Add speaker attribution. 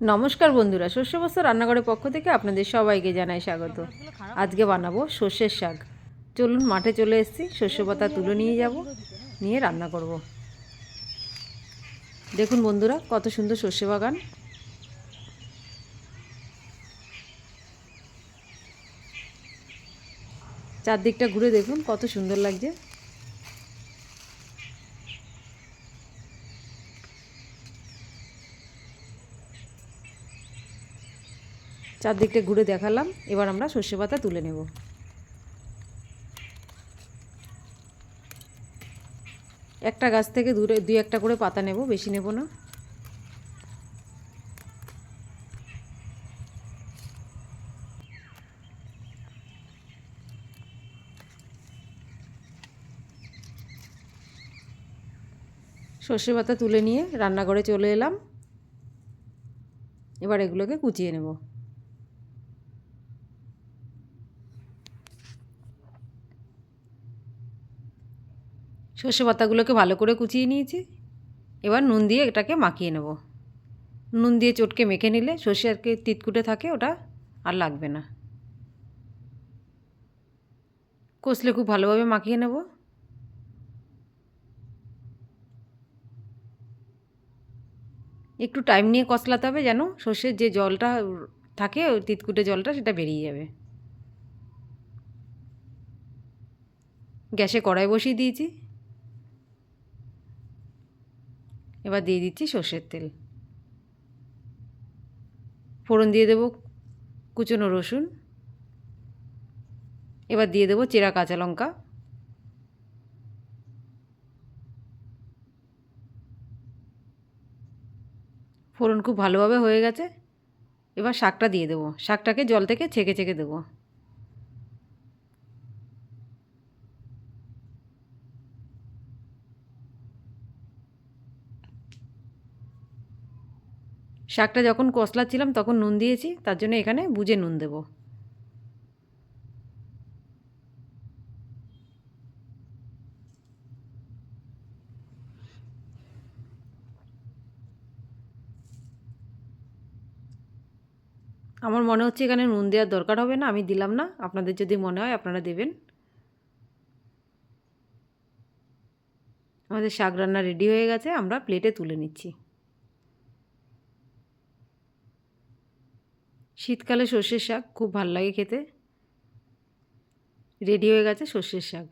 Speaker 1: নমস্কার বন্ধুরা, শস্য বস্ত্র রান্নাঘরের পক্ষ থেকে আপনাদের সবাইকে জানাই স্বাগত। আজকে বানাবো সর্ষের শাক। চলুন মাঠে চলে এসেছি, শস্য পাতা তুলে নিয়ে যাব, নিয়ে রান্না করব। দেখুন বন্ধুরা, কত সুন্দর সর্ষে বাগান। চারদিকটা ঘুরে দেখুন, কত সুন্দর লাগছে। চারদিকটা ঘুরে দেখালাম। এবার আমরা সর্ষে পাতা তুলে নেব। একটা গাছ থেকে দূরে, দুই একটা করে পাতা নেব, বেশি নেব না। সর্ষে পাতা তুলে নিয়ে রান্নাঘরে চলে এলাম। এবার এগুলোকে কুচিয়ে নেব। সর্ষে পাতাগুলোকে ভালো করে কুচিয়ে নিয়েছি। এবার নুন দিয়ে এটাকে মাখিয়ে নেব। নুন দিয়ে চটকে মেখে নিলে সর্ষে আর কি তিতকুটে থাকে ওটা আর লাগবে না। কষলে খুব ভালোভাবে মাখিয়ে নেব। একটু টাইম নিয়ে কষলাতে হবে যেন সর্ষের যে জলটা থাকে ওই তিতকুটে জলটা সেটা বেরিয়ে যাবে। গ্যাসে কড়াই বসিয়ে দিয়েছি। এবার দিয়ে দিচ্ছি সর্ষের তেল। ফোড়ন দিয়ে দেবো কুচনো রসুন। এবার দিয়ে দেবো চেরা কাঁচা লঙ্কা। ফোড়ন খুব ভালোভাবে হয়ে গেছে। এবার শাকটা দিয়ে দেবো। শাকটাকে জল থেকে ছেঁকে ছেঁকে দেবো। শাকটা যখন কষলাচ্ছিলাম, তখন নুন দিয়েছি, তার জন্য এখানে বুঝে নুন দেব। আমার মনে হচ্ছে এখানে নুন দেওয়ার দরকার হবে না, আমি দিলাম না। আপনাদের যদি মনে হয়, আপনারা দেবেন। আমাদের শাক রান্না রেডি হয়ে গেছে, আমরা প্লেটে তুলে নিচ্ছি। শীতকালে সর্ষের শাক খুব ভালো লাগে খেতে। রেডি হয়ে গেছে সর্ষের শাক।